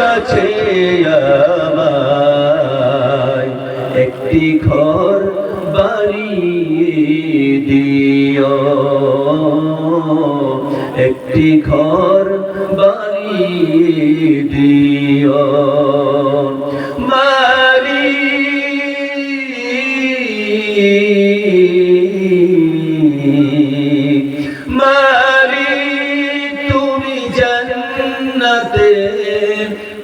কাছে আমায় একটি ঘর বাড়ি দিও। একটি ঘর বাড়ি দিও। জান্নাতে,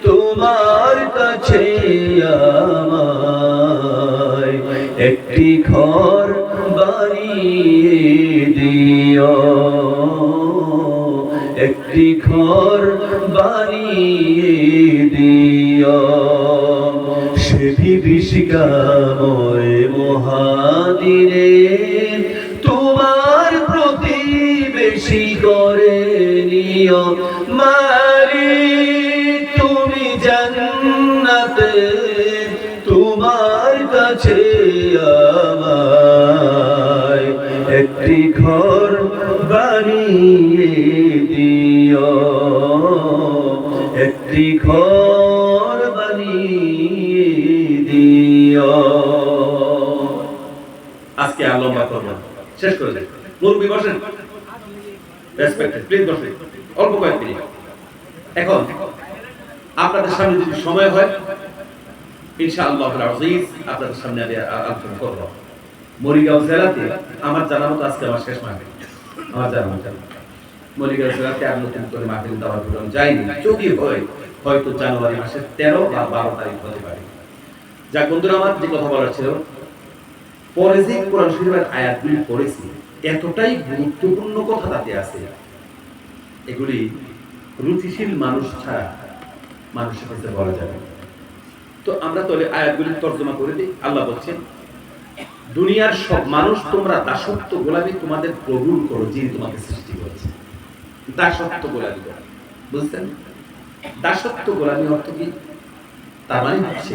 তোমার কাছে একটি ঘর বানিয়ে দিও। একটি ঘর বানিয়ে দিও। সে বিভীষিকাময় মহাদিনে তোমার প্রতিবেশী করে নিও। মারি তুমি জান্নাতে, তোমার কাছে আমায় একটি ঘর বানিয়ে দিও। একটি ঘর বানিয়ে দিও। আজকে আর লম্বা করব শেষ করে দেন মুরব্বী বসেন। রেসপেক্টেড প্লিজ বসেন। অল্প কয়েক মিনিট। এখন আপনাদের সামনে যদি সময় হয়, ইনশাআল্লাহ আজিজ আপনাদের সামনে আমি করব। মরিগাঁও জেলাতে আমার জানা মতো আজকে আমার শেষ মাহফিল। আমার জানা মতো। মরিগাঁও জেলাতে আর নতুন করে মাহফিল দেওয়ার যায়নি। যদি হয়, হয়তো জানুয়ারি মাসের তেরো বা বারো তারিখ হতে পারে। যাক বন্ধুরা, আমার যে কথা বলার ছিল, পরে যে কোরআন শরীফের আয়াতগুলি পড়েছি, এতটাই গুরুত্বপূর্ণ কথা তাতে আছে। এগুলি রুচিশীল মানুষ ছাড়া মানুষের কাছে বলা যাবে তো আমরা তাহলে আয়াতগুলি তর্জমা করে দিই। আল্লাহ বলছেন, দুনিয়ার সব মানুষ তোমরা দাসত্ব গোলামি তোমাদের কবুল করো যিনি তোমাকে সৃষ্টি করেছে দাসত্ব গোলামি বুঝছেন? দাসত্ব গোলামি অর্থ কি? তার মানে হচ্ছে,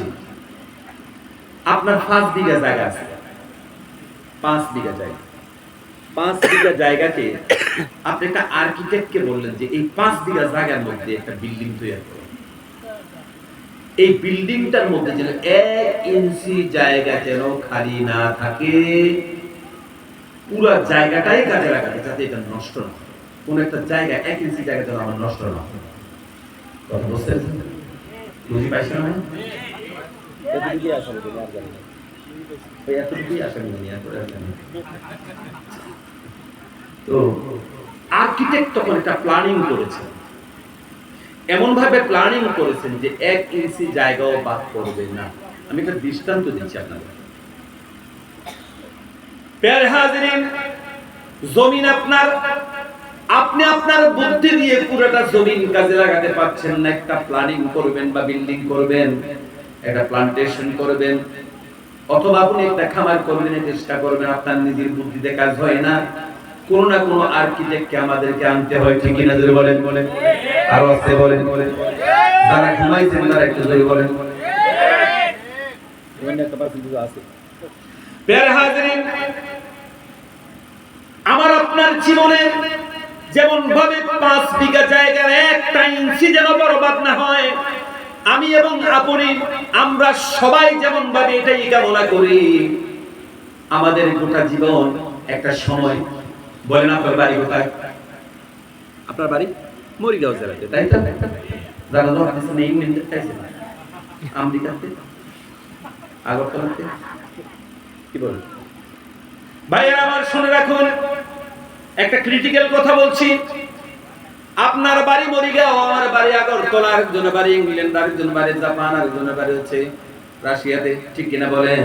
আপনার পাঁচ বিঘা জায়গা আছে। পাঁচ বিঘা জায়গা। পাঁচ বিঘা জায়গাকে আপনি একটা আর্কিটেক্টকে বললেন যে এই পাঁচ বিঘা জায়গার মধ্যে একটা বিল্ডিং তৈরি করো এই বিল্ডিংটার মধ্যে যেন এক ইঞ্চি জায়গা যেন খালি না থাকে পুরো জায়গাটাই কাজে লাগাতে যাতে এটা নষ্ট না হয়। কোন একটা জায়গা এক ইঞ্চি জায়গা যেন আমার নষ্ট না হয় কথা বুঝতে পেরেছেন? বুঝি পাইছেন না এতটুকুই জানি না। তো আর্কিটেক্ট তখন প্ল্যানিং করেছেন। এমন ভাবে প্ল্যানিং করেছেন যে এক ইঞ্চি জায়গাও বাদ না। আমি একটা দৃষ্টান্ত দিচ্ছি আপনাদের। জমিন আপনার। আপনি আপনার বুদ্ধি দিয়ে পুরোটা জমিন কাজে লাগাতে পারছেন না। একটা প্ল্যানিং করবেন বা বিল্ডিং করবেন, একটা প্লান্টেশন করবেন, অথবা আপনি একটা খামার করবেন চেষ্টা করবেন, আপনার নিজের বুদ্ধিতে কাজ হয় না। কোন না কোন আর্কিটেক্টকে আমাদেরকে আনতে হয়, ঠিক কিনা জোরে বলেন? বলেন আরও আসতে বলেন। বলেন যারা ঘুমাইছেন তারা একটু জোরে বলেন। আমার আপনার জীবনে যেমন ভাবে পাঁচ বিঘা জায়গার একটা ইঞ্চি যেন বরবাদ না হয়, আমি এবং আপনি, আমরা সবাই যেমন ভাবে এটাই কামনা করি, আমাদের গোটা জীবন একটা সময় বলেন আপনার বাড়ি কোথায়? আপনার বাড়ি? মরিগাঁও জেলাতে তাই তো? জানা তো মিনতে চাইছে আমেরিকাতে? আগরতলাতে? কি বলেন? ভাইয়েরা আমার শুনে রাখুন একটা ক্রিটিক্যাল কথা বলছি। আপনার বাড়ি মরিগাঁও আমার বাড়ি আগরতলা আরেকজনের বাড়ি ইংল্যান্ড আরেকজনের বাড়ি জাপান আরেকজনের বাড়ি হচ্ছে রাশিয়াতে। ঠিক কিনা বলেন?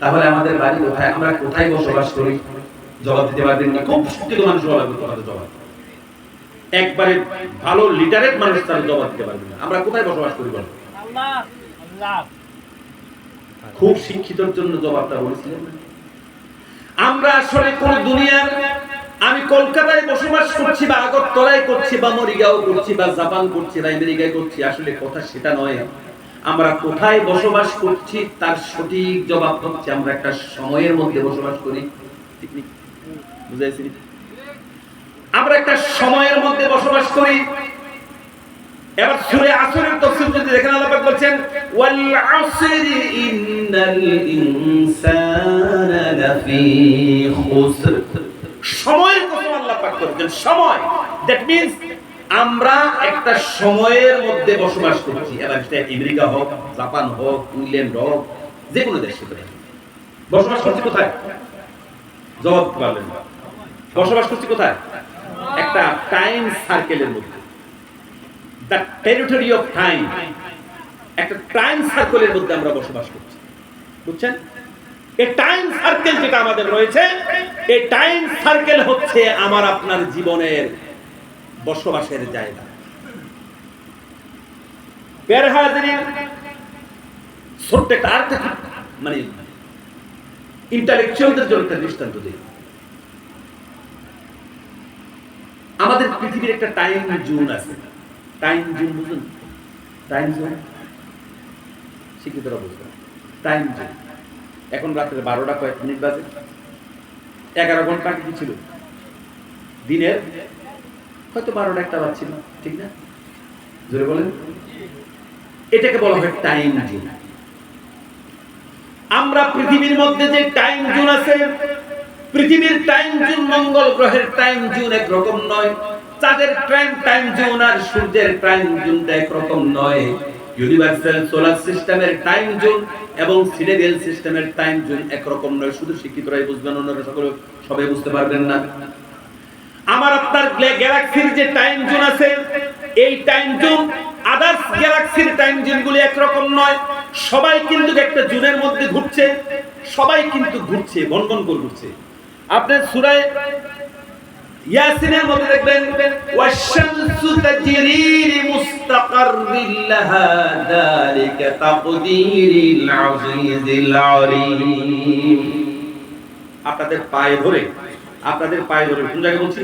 তাহলে আমাদের বাড়ি কোথায়? আমরা কোথায় বসবাস করি? জবাব দিতে পারবেন না। খুব শিক্ষিত মানুষ জবাব দিতে পারবে জবাব। একবারে ভালো লিটারেট মানুষ তার জবাব দিতে পারবে না। আমরা কোথায় বসবাস করি বলেন খুব শিক্ষিতর জন্য জবাবটা বলেছিলেন আমরা আসলে কোন দুনিয়ার আমি কলকাতায় বসবাস করছি বা আগরতলায় করছি বা মরিগাঁও করছি বা জাপান করছি বা আমেরিকায় করছি আসলে কথা সেটা নয়। আমরা কোথায় বসবাস করছি তার সঠিক জবাব হচ্ছে আমরা একটা সময়ের মধ্যে বসবাস করি। ঠিক? বুঝাইছি? আমরা একটা সময়ের মধ্যে বসবাস করি। এবার সুরে আসরের তো দেখেন, আল্লাহ পাক বলছেন, ওয়াল আসরি ইন্নাল ইনসানা লাফি খুসর। সময়ের কসম আল্লাহ পাক করেছেন সময়। দ্যাট মিন্স আমরা একটা সময়ের মধ্যে বসবাস করছি। এবার সেটা আমেরিকা হোক, জাপান হোক, ইংল্যান্ড হোক যে কোনো দেশে বসবাস করছি কোথায়? জবাব না। বসবাস করছি কোথায়? একটা টাইম সার্কেলের মধ্যে। দ্য টেরিটরি অফ টাইম একটা টাইম সার্কেলের মধ্যে আমরা বসবাস করছি। বুঝছেন? এই টাইম সার্কেল যেটা আমাদের রয়েছে এই টাইম সার্কেল হচ্ছে আমার আপনার জীবনের বসবাসের জায়গা। ছোট্ট একটা মানে ইন্টালেকচুয়ালদের জন্য একটা দৃষ্টান্ত দিই। আমাদের পৃথিবীর একটা টাইম জোন আছে। টাইম জোন বুঝুন টাইম জোন? শিক্ষিতরা বুঝবেন টাইম জোন। এখন রাত্রে বারোটা কয়েক মিনিট বাজে। এগারো ঘণ্টা কি ছিল? দিনের হয়তো বারোটা একটা বাজছিল, ঠিক না? জোরে বলেন। এটাকে বলা হয় টাইম জোন। আমরা পৃথিবীর মধ্যে যে টাইম জোন আছে পৃথিবীর টাইম জোন মঙ্গল গ্রহের টাইম জোন একরকম নয়। চাঁদের টাইম টাইম জোন আর সূর্যের টাইম জোন একরকম নয়। ইউনিভার্সাল সোলার সিস্টেমের টাইম জোন এবং সিনেরিয়াল সিস্টেমের টাইম জোন একরকম নয়। শুধু শিক্ষিতরাই বুঝবেন, অন্যরা সকলে সবাই বুঝতে পারবেন না। আমার আপনার গ্যালাক্সির যে টাইম জোন আছে, এই টাইম জোন আদার্স গ্যালাক্সির টাইম জোনগুলি একরকম নয়। সবাই কিন্তু একটা জোনের মধ্যে ঘুরছে, সবাই কিন্তু ঘুরছে, বনবন করে ঘুরছে। আপনার সুরায় ইয়াসিনের মধ্যে দেখবেন ওয়াশামসু তাজরি লিমুস্তাকাররিল লাহা যালিকা তাকদীরিল আজিজিল আলিম। আপনাদের পায়ে ধরে, আপনাদের পায়ে ধরে, কোন জায়গায় বলছি?